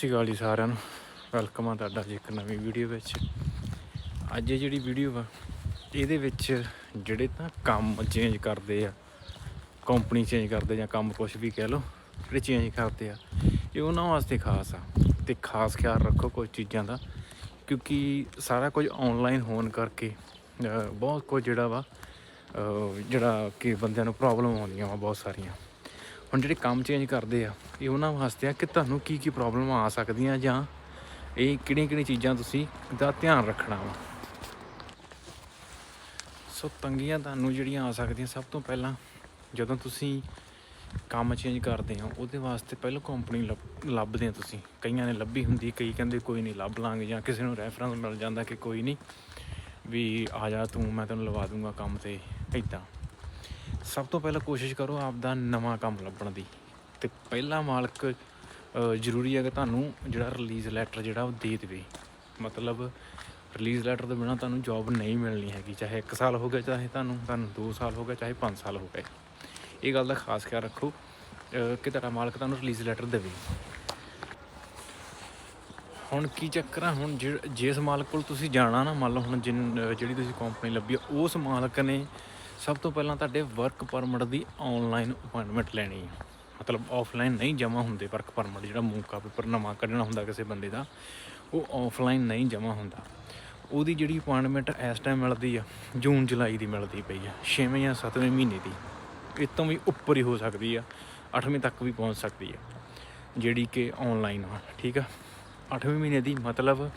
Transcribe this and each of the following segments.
ਸਤਿ ਸ਼੍ਰੀ ਅਕਾਲ ਜੀ ਸਾਰਿਆਂ ਨੂੰ। ਵੈਲਕਮ ਆ ਤੁਹਾਡਾ ਜੀ ਇੱਕ ਨਵੀਂ ਵੀਡੀਓ ਵਿੱਚ। ਅੱਜ ਇਹ ਜਿਹੜੀ ਵੀਡੀਓ ਵਾ ਇਹਦੇ ਵਿੱਚ ਜਿਹੜੇ ਤਾਂ ਕੰਮ ਚੇਂਜ ਕਰਦੇ ਆ ਕੰਪਨੀ ਚੇਂਜ ਕਰਦੇ ਜਾਂ ਕੰਮ ਕੁਝ ਵੀ ਕਹਿ ਲਓ, ਜਿਹੜੇ ਚੇਂਜ ਕਰਦੇ ਆ, ਇਹ ਉਹਨਾਂ ਵਾਸਤੇ ਖਾਸ ਆ। ਤੇ ਖਾਸ ਖਿਆਲ ਰੱਖੋ ਕੁਝ ਚੀਜ਼ਾਂ ਦਾ, ਕਿਉਂਕਿ ਸਾਰਾ ਕੁਝ ਆਨਲਾਈਨ ਹੋਣ ਕਰਕੇ ਬਹੁਤ ਕੁਝ ਜਿਹੜਾ ਵਾ ਜਿਹੜਾ ਕਿ ਬੰਦਿਆਂ ਨੂੰ ਪ੍ਰੋਬਲਮ ਆਉਂਦੀਆਂ ਵਾ ਬਹੁਤ ਸਾਰੀਆਂ। ਹੁਣ ਜਿਹੜੇ ਕੰਮ ਚੇਂਜ ਕਰਦੇ ਆ, ਇਹ ਉਹਨਾਂ ਵਾਸਤੇ ਆ ਕਿ ਤੁਹਾਨੂੰ ਕੀ ਕੀ ਪ੍ਰੋਬਲਮਾਂ ਆ ਸਕਦੀਆਂ ਜਾਂ ਇਹ ਕਿਹੜੀਆਂ ਕਿਹੜੀਆਂ ਚੀਜ਼ਾਂ ਤੁਸੀਂ ਦਾ ਧਿਆਨ ਰੱਖਣਾ ਵਾ। ਸੋ ਤੰਗੀਆਂ ਤੁਹਾਨੂੰ ਜਿਹੜੀਆਂ ਆ ਸਕਦੀਆਂ, ਸਭ ਤੋਂ ਪਹਿਲਾਂ ਜਦੋਂ ਤੁਸੀਂ ਕੰਮ ਚੇਂਜ ਕਰਦੇ ਹੋ, ਉਹਦੇ ਵਾਸਤੇ ਪਹਿਲਾਂ ਕੰਪਨੀ ਲੱਭਦੇ ਆ ਤੁਸੀਂ। ਕਈਆਂ ਨੇ ਲੱਭੀ ਹੁੰਦੀ, ਕਈ ਕਹਿੰਦੇ ਕੋਈ ਨਹੀਂ, ਲੱਭ ਲਾਂਗੇ ਜਾਂ ਕਿਸੇ ਨੂੰ ਰੈਫਰੈਂਸ ਮਿਲ ਜਾਂਦਾ ਕਿ ਕੋਈ ਨਹੀਂ, ਵੀ ਆ ਜਾ ਤੂੰ, ਮੈਂ ਤੈਨੂੰ ਲਵਾ ਦੂੰਗਾ ਕੰਮ ਤੇ ਇਦਾਂ ਸਭ ਤੋਂ ਪਹਿਲਾਂ ਕੋਸ਼ਿਸ਼ ਕਰੋ ਆਪਦਾ ਨਵਾਂ ਕੰਮ ਲੱਭਣ ਦੀ। ਤੇ ਪਹਿਲਾ ਮਾਲਕ ਜ਼ਰੂਰੀ ਹੈ ਕਿ ਤੁਹਾਨੂੰ ਜਿਹੜਾ ਰਿਲੀਜ਼ ਲੈਟਰ ਜਿਹੜਾ ਉਹ ਦੇ ਦੇਵੇ। ਮਤਲਬ ਰਿਲੀਜ਼ ਲੈਟਰ ਤੋਂ ਬਿਨਾ ਤੁਹਾਨੂੰ ਜੌਬ ਨਹੀਂ ਮਿਲਣੀ ਹੈਗੀ। ਚਾਹੇ 1 ਸਾਲ ਹੋ ਗਿਆ, ਚਾਹੇ ਤੁਹਾਨੂੰ ਤੁਹਾਨੂੰ 2 ਸਾਲ ਹੋ ਗਿਆ, ਚਾਹੇ 5 ਸਾਲ ਹੋ ਗਏ। ਇਹ ਗੱਲ ਦਾ ਖਾਸ ਖਿਆਲ ਰੱਖੋ ਕਿ ਤੁਹਾਡਾ ਮਾਲਕ ਤੁਹਾਨੂੰ ਰਿਲੀਜ਼ ਲੈਟਰ ਦੇਵੇ। ਹੁਣ ਕੀ ਚੱਕਰ ਆ? ਹੁਣ ਜਿਸ ਮਾਲਕ ਕੋਲ ਤੁਸੀਂ ਜਾਣਾ ਨਾ, ਮੰਨ ਲਓ ਹੁਣ ਜਿਨ ਜਿਹੜੀ ਤੁਸੀਂ ਕੰਪਨੀ ਲੱਭੀ ਉਸ ਮਾਲਕ ਨੇ ਸਭ ਤੋਂ ਪਹਿਲਾਂ ਤੁਹਾਡੇ ਵਰਕ ਪਰਮਿਟ ਦੀ ਆਨਲਾਈਨ ਅਪਾਇੰਟਮੈਂਟ ਲੈਣੀ ਹੈ ਮਤਲਬ ਆਫਲਾਈਨ ਨਹੀਂ ਜਮ੍ਹਾਂ ਹੁੰਦੇ ਵਰਕ ਪਰਮਿਟ ਜਿਹੜਾ ਮੂਕਾ ਪੇਪਰ ਨਵਾਂ ਕੱਢਣਾ ਹੁੰਦਾ ਕਿਸੇ ਬੰਦੇ ਦਾ, ਉਹ ਆਫਲਾਈਨ ਨਹੀਂ ਜਮ੍ਹਾਂ ਹੁੰਦਾ। ਉਹਦੀ ਜਿਹੜੀ ਅਪਾਇੰਟਮੈਂਟ ਇਸ ਟਾਈਮ ਮਿਲਦੀ ਆ, ਜੂਨ, ਜੁਲਾਈ ਦੀ ਮਿਲਦੀ ਪਈ ਆ 6ਵੇਂ ਜਾਂ 7ਵੇਂ ਮਹੀਨੇ ਦੀ। ਇਹ ਤੋਂ ਵੀ ਉੱਪਰ ਹੀ ਹੋ ਸਕਦੀ ਆ 8ਵੇਂ ਤੱਕ ਵੀ ਪਹੁੰਚ ਸਕਦੀ ਆ, ਜਿਹੜੀ ਕਿ ਆਨਲਾਈਨ ਆ, ਠੀਕ ਆ? 8ਵੇਂ ਮਹੀਨੇ ਦੀ ਮਤਲਬ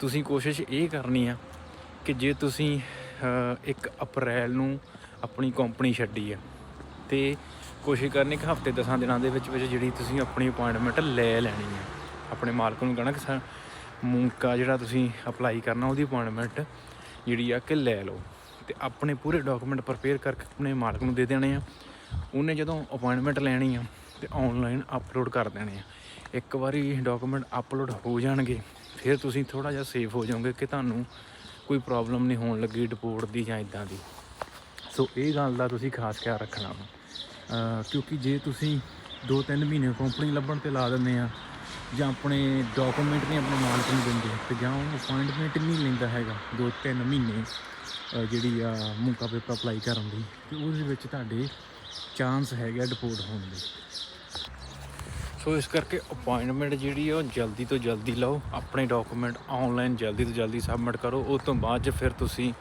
ਤੁਸੀਂ ਕੋਸ਼ਿਸ਼ ਇਹ ਕਰਨੀ ਆ ਕਿ ਜੇ ਤੁਸੀਂ ਅ, ਇੱਕ ਅਪ੍ਰੈਲ ਨੂੰ ਆਪਣੀ ਕੰਪਨੀ ਛੱਡੀ ਆ। ਤੇ ਕੋਸ਼ਿਸ਼ ਕਰਨੀ ਕਿ ਹਫ਼ਤੇ 10 ਦਿਨਾਂ ਦੇ ਵਿੱਚ ਵਿੱਚ ਜਿਹੜੀ ਤੁਸੀਂ ਆਪਣੀ ਅਪਾਇੰਟਮੈਂਟ ਲੈ ਲੈਣੀ ਆ। ਆਪਣੇ ਮਾਲਕ ਨੂੰ ਕਹਿਣਾ ਕਿ ਸਾ ਮੂੰਕਾ ਜਿਹੜਾ ਤੁਸੀਂ ਅਪਲਾਈ ਕਰਨਾ ਉਹਦੀ ਅਪਾਇੰਟਮੈਂਟ ਜਿਹੜੀ ਆ ਕਿ ਲੈ ਲਓ। ਤੇ ਆਪਣੇ ਪੂਰੇ ਡਾਕੂਮੈਂਟ ਪ੍ਰਪੇਅਰ ਕਰਕੇ ਆਪਣੇ ਮਾਲਕ ਨੂੰ ਦੇ ਦੇਣੇ ਆ। ਉਹਨੇ ਜਦੋਂ ਅਪਾਇੰਟਮੈਂਟ ਲੈਣੀ ਆ ਤੇ ਆਨਲਾਈਨ ਅਪਲੋਡ ਕਰ ਦੇਣੇ ਆ। ਇੱਕ ਵਾਰੀ ਡਾਕੂਮੈਂਟ ਅਪਲੋਡ ਹੋ ਜਾਣਗੇ ਫਿਰ ਤੁਸੀਂ ਥੋੜਾ ਜਿਹਾ ਸੇਫ ਹੋ ਜਾਓਗੇ ਕਿ ਤੁਹਾਨੂੰ ਕੋਈ ਪ੍ਰੋਬਲਮ ਨਹੀਂ ਹੋਣ ਲੱਗੀ ਡਿਪੋਰਟ ਦੀ ਜਾਂ ਇਦਾਂ ਦੀ। ਸੋ ਇਹ ਗੱਲ ਦਾ ਤੁਸੀਂ ਖਾਸ ਖਿਆਲ ਰੱਖਣਾ ਵਾ। ਕਿਉਂਕਿ ਜੇ ਤੁਸੀਂ 2-3 ਮਹੀਨੇ ਕੰਪਨੀ ਲੱਭਣ ਤੇ ਲਾ ਦਿੰਦੇ ਆ, ਜਾਂ ਆਪਣੇ ਡਾਕੂਮੈਂਟ ਨਹੀਂ ਆਪਣੇ ਮਾਲਕ ਨੂੰ ਦਿੰਦੇ, ਤੇ ਜਾਂ ਉਹ ਅਪਾਇੰਟਮੈਂਟ ਨਹੀਂ ਲੈਂਦਾ ਹੈਗਾ 2-3 ਮਹੀਨੇ ਜਿਹੜੀ ਆ ਮੁੰਕਾ ਪੇਪਰ ਅਪਲਾਈ ਕਰਨ ਦੀ, ਤੇ ਉਹਦੇ ਵਿੱਚ ਤੁਹਾਡੇ ਚਾਂਸ ਹੈਗਾ ਡਿਪੋਰਟ ਹੋਣ ਦੇ। ਸੋ ਇਸ ਕਰਕੇ ਅਪਾਇੰਟਮੈਂਟ ਜਿਹੜੀ ਆ ਉਹ ਜਲਦੀ ਤੋਂ ਜਲਦੀ ਲਓ। ਆਪਣੇ ਡਾਕੂਮੈਂਟ ਆਨਲਾਈਨ ਜਲਦੀ ਤੋਂ ਜਲਦੀ ਸਬਮਿਟ ਕਰੋ। ਉਸ ਤੋਂ ਬਾਅਦ 'ਚ ਫਿਰ ਤੁਸੀਂ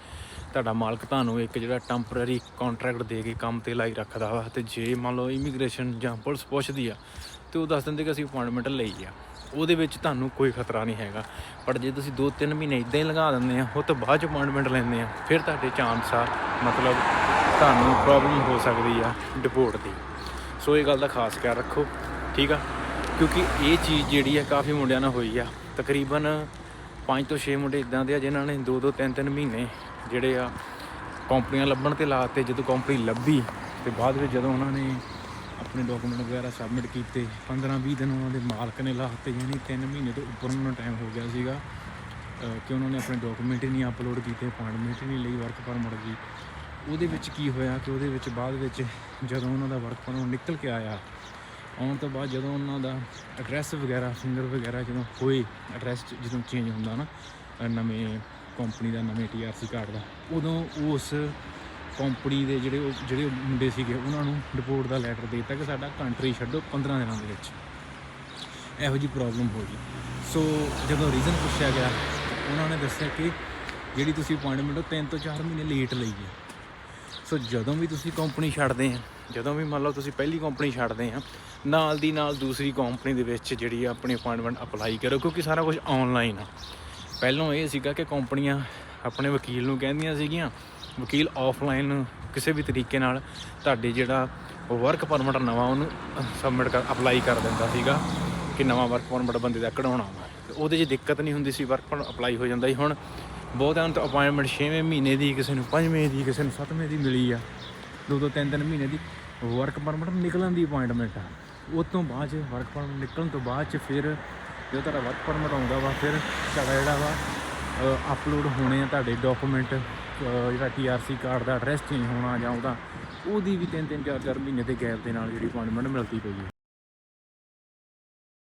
ਤੁਹਾਡਾ ਮਾਲਕ ਤੁਹਾਨੂੰ ਇੱਕ ਜਿਹੜਾ ਟੈਂਪਰੇਰੀ ਕੰਟਰੈਕਟ ਦੇ ਕੇ ਕੰਮ ਤੇ ਲਾਈ ਰੱਖਦਾ ਵਾ। ਤੇ ਜੇ ਮੰਨ ਲਓ ਇਮੀਗ੍ਰੇਸ਼ਨ ਜਾਂ ਪੁਲਿਸ ਪੁੱਛਦੀ ਆ, ਤੇ ਉਹ ਦੱਸ ਦਿੰਦੇ ਕਿ ਅਸੀਂ ਅਪਾਇੰਟਮੈਂਟ ਲਈ ਆ। ਉਹਦੇ ਵਿੱਚ ਤੁਹਾਨੂੰ ਕੋਈ ਖਤਰਾ ਨਹੀਂ ਹੈਗਾ। ਪਰ ਜੇ ਤੁਸੀਂ 2-3 ਮਹੀਨੇ ਇਦਾਂ ਹੀ ਲਗਾ ਦਿੰਦੇ ਆ, ਉਹ ਤੋਂ ਬਾਅਦ 'ਚ ਅਪਾਇੰਟਮੈਂਟ ਲੈਂਦੇ ਆ, ਫਿਰ ਤੁਹਾਡੇ ਚਾਂਸ ਆ, ਮਤਲਬ ਤੁਹਾਨੂੰ ਪ੍ਰੋਬਲਮ ਹੋ ਸਕਦੀ ਆ ਡਿਪੋਰਟ ਦੀ। ਸੋ ਇਹ ਗੱਲ ਦਾ ਖਾਸ ਖਿਆਲ ਰੱਖੋ। ਠੀਕ ਆ? ਕਿਉਂਕਿ ਇਹ ਚੀਜ਼ ਜਿਹੜੀ ਆ ਕਾਫੀ ਮੁੰਡਿਆਂ ਨਾਲ ਹੋਈ ਆ। ਤਕਰੀਬਨ 5 ਤੋਂ 6 ਮੁੰਡੇ ਇਦਾਂ ਦੇ ਆ ਜਿਨ੍ਹਾਂ ਨੇ 2-2 3-3 ਮਹੀਨੇ ਜਿਹੜੇ ਆ ਕੰਪਨੀਆਂ ਲੱਭਣ ਤੇ ਲਾਤੇ। ਜਦੋਂ ਕੰਪਨੀ ਲੱਭੀ ਤੇ ਬਾਅਦ ਵਿੱਚ ਜਦੋਂ ਉਹਨਾਂ ਨੇ ਆਪਣੇ ਡਾਕੂਮੈਂਟ ਵਗੈਰਾ ਸਬਮਿਟ ਕੀਤੇ 15-20 ਦਿਨ ਉਹਨਾਂ ਦੇ ਮਾਲਕ ਨੇ ਲਾਤੇ, ਯਾਨੀ 3 ਮਹੀਨੇ ਤੋਂ ਉੱਪਰ ਉਹਨਾਂ ਨੂੰ ਟਾਈਮ ਹੋ ਗਿਆ ਸੀਗਾ। ਕਿ ਉਹਨਾਂ ਨੇ ਆਪਣੇ ਡਾਕੂਮੈਂਟ ਹੀ ਨਹੀਂ ਅਪਲੋਡ ਕੀਤੇ ਅਪਾਇੰਟਮੈਂਟ ਹੀ ਨਹੀਂ ਲਈ ਵਰਕ ਪਰਮਿਟ ਦੀ। ਉਹਦੇ ਵਿੱਚ ਕੀ ਹੋਇਆ ਕਿ ਉਹਦੇ ਵਿੱਚ ਬਾਅਦ ਵਿੱਚ ਜਦੋਂ ਉਹਨਾਂ ਦਾ ਵਰਕ ਪਰਮਿਟ ਨਿਕਲ ਕੇ ਆਇਆ ਆਉਣ ਤੋਂ ਬਾਅਦ ਜਦੋਂ ਉਹਨਾਂ ਦਾ ਐਡਰੈਸ ਵਗੈਰਾ ਫਿੰਗਰ ਵਗੈਰਾ ਜਦੋਂ ਹੋਏ ਐਡਰੈਸ ਜਦੋਂ ਚੇਂਜ ਹੁੰਦਾ ਨਾ ਨਵੇਂ ਕੰਪਨੀ ਦਾ, ਨਵੇਂ ਟੀਆਰਸੀ ਕਾਰਡ ਦਾ, ਉਦੋਂ ਉਸ ਕੰਪਨੀ ਦੇ ਜਿਹੜੇ ਉਹ, ਜਿਹੜੇ ਮੁੰਡੇ ਸੀਗੇ, ਉਹਨਾਂ ਨੂੰ ਰਿਪੋਰਟ ਦਾ ਲੈਟਰ ਦੇ ਦਿੱਤਾ ਕਿ ਸਾਡਾ ਕੰਟਰੀ ਛੱਡੋ 15 ਦਿਨਾਂ ਦੇ ਵਿੱਚ। ਇਹੋ ਜੀ ਪ੍ਰੋਬਲਮ ਹੋ ਗਈ। ਸੋ ਜਦੋਂ ਰੀਜ਼ਨ ਪੁੱਛਿਆ ਗਿਆ, ਉਹਨਾਂ ਨੇ ਦੱਸਿਆ ਕਿ ਜਿਹੜੀ ਤੁਸੀਂ ਅਪਾਇੰਟਮੈਂਟ ਉਹ 3 ਤੋਂ 4 ਮਹੀਨੇ ਲੇਟ ਲਈ ਹੈ। ਸੋ ਜਦੋਂ ਵੀ ਤੁਸੀਂ ਕੰਪਨੀ ਛੱਡਦੇ ਆ ਜਦੋਂ ਵੀ ਮੰਨ ਲਓ ਤੁਸੀਂ ਪਹਿਲੀ ਕੰਪਨੀ ਛੱਡਦੇ ਆ, ਨਾਲ ਦੀ ਨਾਲ ਦੂਸਰੀ ਕੰਪਨੀ ਦੇ ਵਿੱਚ ਜਿਹੜੀ ਆ ਆਪਣੀ ਅਪਾਇੰਟਮੈਂਟ ਅਪਲਾਈ ਕਰੋ, ਕਿਉਂਕਿ ਸਾਰਾ ਕੁਝ ਆਨਲਾਈਨ ਆ। ਪਹਿਲਾਂ ਇਹ ਸੀਗਾ ਕਿ ਕੰਪਨੀਆਂ ਆਪਣੇ ਵਕੀਲ ਨੂੰ ਕਹਿੰਦੀਆਂ ਸੀਗੀਆਂ, ਵਕੀਲ ਆਫਲਾਈਨ ਕਿਸੇ ਵੀ ਤਰੀਕੇ ਨਾਲ ਤੁਹਾਡੇ ਜਿਹੜਾ ਵਰਕ ਪਰਮਿਟ ਨਵਾਂ ਉਹਨੂੰ ਸਬਮਿਟ ਕਰ ਅਪਲਾਈ ਕਰ ਦਿੰਦਾ ਸੀਗਾ ਕਿ ਨਵਾਂ ਵਰਕ ਪਰਮਿਟ ਬੰਦੇ ਦਾ ਕਢਾਉਣਾ ਵਾ। ਉਹਦੇ 'ਚ ਦਿੱਕਤ ਨਹੀਂ ਹੁੰਦੀ ਸੀ ਵਰਕ ਪਰਮਿਟ ਅਪਲਾਈ ਹੋ ਜਾਂਦਾ ਸੀ। ਹੁਣ ਬਹੁਤਾਂ ਨੂੰ ਤਾਂ ਅਪਾਇੰਟਮੈਂਟ 6ਵੇਂ ਮਹੀਨੇ ਦੀ ਕਿਸੇ ਨੂੰ 5ਵੇਂ ਦੀ ਕਿਸੇ ਨੂੰ 7ਵੇਂ ਦੀ ਮਿਲੀ ਆ। ਦੋ ਦੋ ਤਿੰਨ ਤਿੰਨ ਮਹੀਨੇ ਦੀ ਵਰਕ ਪਰਮਿਟ ਨਿਕਲਣ ਦੀ ਅਪਾਇੰਟਮੈਂਟ ਆ। ਉਸ ਤੋਂ ਬਾਅਦ ਚ ਵਰਕ ਪਰਮਿਟ ਨਿਕਲਣ ਤੋਂ ਬਾਅਦ ਚ ਫਿਰ ਜਦੋਂ ਤੁਹਾਡਾ ਵਰਕ ਪਰਮਿਟ ਆਉਂਦਾ ਵਾ, ਫਿਰ ਤੁਹਾਡਾ ਜਿਹੜਾ ਵਾ ਅਪਲੋਡ ਹੋਣੇ ਆ ਤੁਹਾਡੇ ਡਾਕੂਮੈਂਟ ਜਿਹੜਾ ਟੀਆਰਸੀ ਕਾਰਡ ਦਾ ਐਡਰੈਸ ਚੇਂਜ ਹੋਣਾ ਜਾਂ ਉਹਦਾ, ਉਹਦੀ ਵੀ ਤਿੰਨ ਤਿੰਨ ਚਾਰ ਚਾਰ ਮਹੀਨੇ ਦੇ ਗੈਪ ਦੇ ਨਾਲ ਜਿਹੜੀ ਅਪਾਇੰਟਮੈਂਟ ਮਿਲਦੀ ਪਈ ਹੈ